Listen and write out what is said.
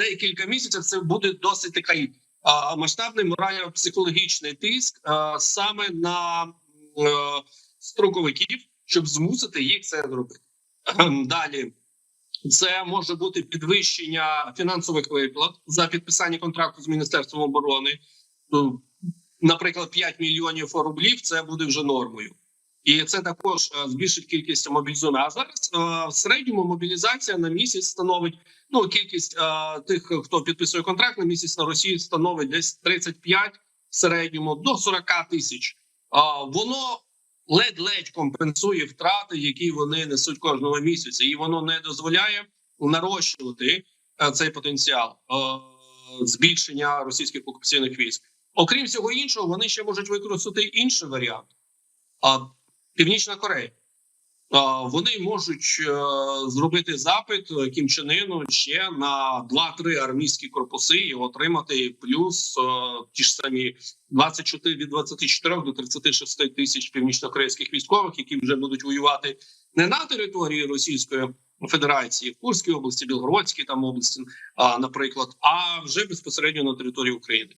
декілька місяців це буде досить такий масштабний морально-психологічний тиск а, саме на е, строковиків, щоб змусити їх це зробити. Далі це може бути підвищення фінансових виплат за підписання контракту з міністерством оборони. Ну, наприклад, 5 мільйонів рублів це буде вже нормою. І це також е, збільшить кількість мобілізованих. А зараз е, в середньому мобілізація на місяць становить ну кількість е, тих, хто підписує контракт на місяць на Росії, становить десь 35 в середньому до 40 тисяч. Воно ледь-ледь компенсує втрати, які вони несуть кожного місяця, і воно не дозволяє нарощувати цей потенціал збільшення російських окупаційних військ. Окрім всього іншого, вони ще можуть використати інший варіант. А Північна Корея. Вони можуть е, зробити запит Кім Чен Ыну ще на 2-3 армійські корпуси і отримати плюс е, ті ж самі 24 від 24 до 36 тисяч північнокорейських військових, які вже будуть воювати не на території Російської Федерації, в Курській області, Білгородській там області, наприклад, а вже безпосередньо на території України.